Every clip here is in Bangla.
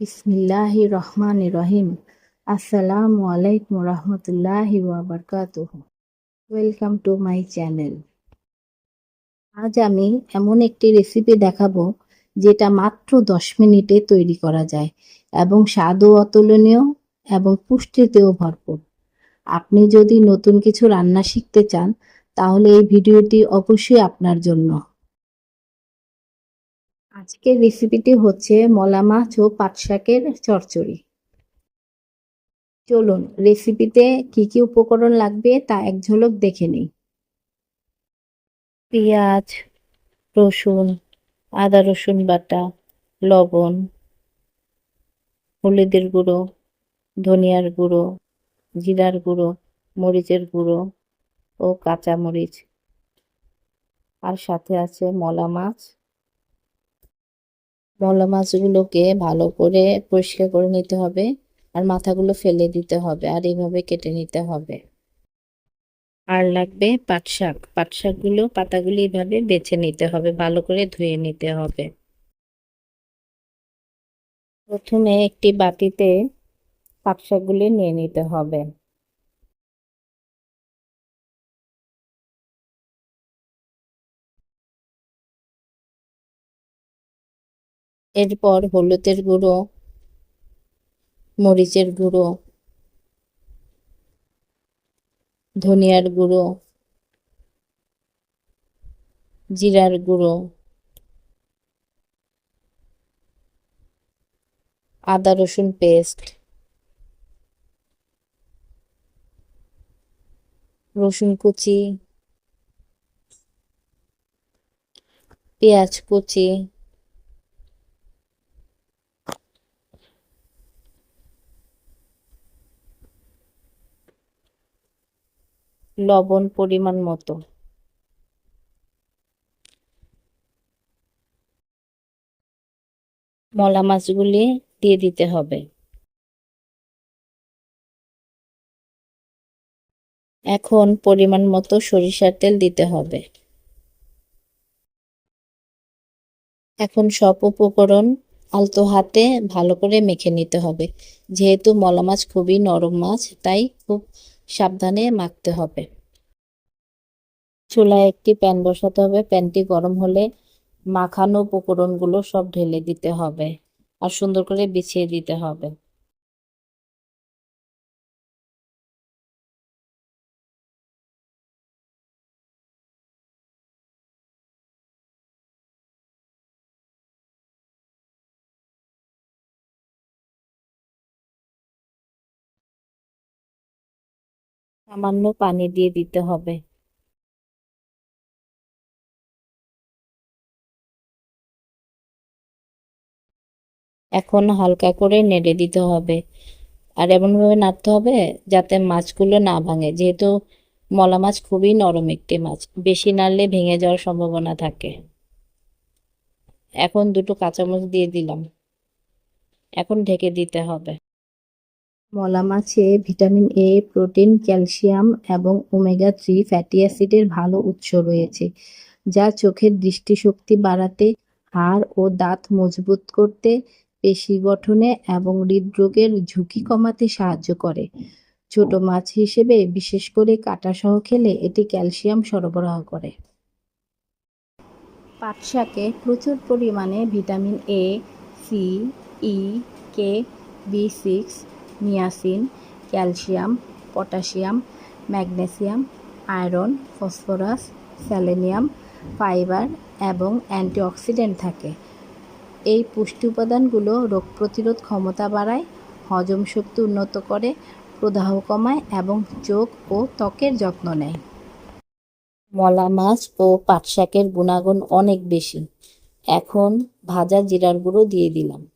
বিসমিল্লাহি রহমান রহিম। আসসালামু আলাইকুম রহমতুল্লাহি ওয়াবারকাতুহ ওয়েলকাম টু মাই চ্যানেল। আজ আমি এমন একটি রেসিপি দেখাবো, যেটা মাত্র দশ মিনিটে তৈরি করা যায় এবং স্বাদও অতুলনীয় এবং পুষ্টিতেও ভরপুর। আপনি যদি নতুন কিছু রান্না শিখতে চান, তাহলে এই ভিডিওটি অবশ্যই আপনার জন্য। আজকের রেসিপিটি হচ্ছে মলা মাছ ও পাট শাকের চচ্চড়ি। চলুন রেসিপিতে কি কি উপকরণ লাগবে তা এক ঝলক দেখে নিই। পেঁয়াজ, রসুন, আদা রসুন বাটা, লবণ, হলুদের গুঁড়ো, ধনিয়ার গুঁড়ো, জিরার গুঁড়ো, মরিচের গুঁড়ো ও কাঁচা মরিচ আর সাথে আছে মলা মাছ। মলা মাছগুলোকে ভালো করে পরিষ্কার করে নিতে হবে আর মাথাগুলো ফেলে দিতে হবে আর এইভাবে কেটে নিতে হবে। আর লাগবে পাট শাক। পাট শাকগুলো পাতাগুলি এইভাবে বেছে নিতে হবে, ভালো করে ধুয়ে নিতে হবে। প্রথমে একটি বাটিতে পাট শাকগুলি নিয়ে নিতে হবে। এরপর হলুদের গুঁড়ো, মরিচের গুঁড়ো, ধনিয়ার গুঁড়ো, জিরার গুঁড়ো, আদা রসুন পেস্ট, রসুন কুচি, পেঁয়াজ কুচি লবণ পরিমাণ মতো। মলা মাছগুলি দিয়ে দিতে হবে। এখন পরিমাণ মতো সরিষার তেল দিতে হবে। এখন সব উপকরণ আলতো হাতে ভালো করে মেখে নিতে হবে। যেহেতু মলা মাছ খুবই নরম মাছ, তাই খুব সাবধানে মাখতে হবে। চুলায় একটি প্যান বসাতে হবে। প্যানটি গরম হলে মাখানো উপকরণগুলো সব ঢেলে দিতে হবে আর সুন্দর করে বিছিয়ে দিতে হবে। সামান্য পানি দিয়ে দিতে হবে। এখন হালকা করে নেড়ে দিতে হবে। আর এমনভাবে নাড়তে হবে যাতে মাছগুলো না ভাঙে। যেহেতু মলা মাছ খুবই নরম একটি মাছ, বেশি নাড়লে ভেঙে যাওয়ার সম্ভাবনা থাকে। এখন দুটো কাঁচামরিচ দিয়ে দিলাম। এখন ঢেকে দিতে হবে। মলা মাছে ভিটামিন এ প্রোটিন, ক্যালসিয়াম এবং ওমেগা থ্রি ফ্যাটি অ্যাসিডের ভালো উৎস রয়েছে, যা চোখের দৃষ্টিশক্তি বাড়াতে, হাড় ও দাঁত মজবুত করতে, পেশি গঠনে এবং হৃদরোগের ঝুঁকি কমাতে সাহায্য করে। ছোট মাছ হিসেবে বিশেষ করে কাঁটাসহ খেলে এটি ক্যালসিয়াম সরবরাহ করে। পাট শাকে প্রচুর পরিমাণে vitamin A C E K B six niacin, calcium, potassium, magnesium, iron, phosphorus selenium fibre এবং অ্যান্টিঅক্সিডেন্ট থাকে। এই পুষ্টি উপাদানগুলো রোগ প্রতিরোধ ক্ষমতা বাড়ায়, হজম শক্তি উন্নত করে, প্রদাহ কমায় এবং চোখ ও ত্বকের যত্ন নেয়। মলা মাছ ও পাটশাকের গুণাগুণ অনেক বেশি। এখন ভাজা জিরার গুঁড়ো দিয়ে দিলাম।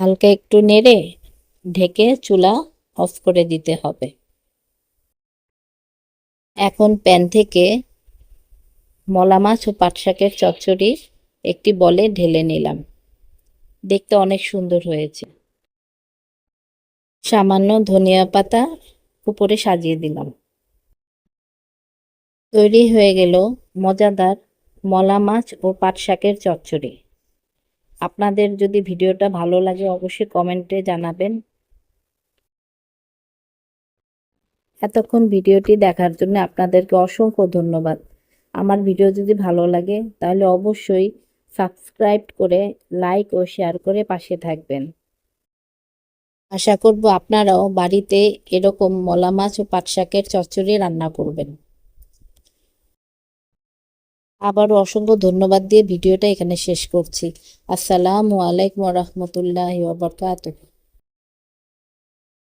হালকা একটু নেড়ে ঢেকে চুলা অফ করে দিতে হবে। এখন প্যান থেকে মলা মাছ ও পাট শাকের চচ্চড়ি একটি বলে ঢেলে নিলাম। দেখতে অনেক সুন্দর হয়েছে। সামান্য ধনিয়া পাতা উপরে সাজিয়ে দিলাম। তৈরি হয়ে গেল মজাদার মলা মাছ ও পাট শাকের চচ্চড়ি। আপনাদের যদি ভিডিওটা ভালো লাগে, অবশ্যই কমেন্টে জানাবেন। এতক্ষণ ভিডিওটি দেখার জন্য আপনাদেরকে অসংখ্য ধন্যবাদ। আমার ভিডিও যদি ভালো লাগে, তাহলে অবশ্যই সাবস্ক্রাইব করে, লাইক ও শেয়ার করে পাশে থাকবেন। আশা করব আপনারাও বাড়িতে এরকম মলা মাছ ও পাট শাকের চচ্চড়ি রান্না করবেন। আবারও অসংখ্য ধন্যবাদ দিয়ে ভিডিওটা এখানে শেষ করছি। আসসালামু আলাইকুম রহমতুল্লাহ বারকাতুহ।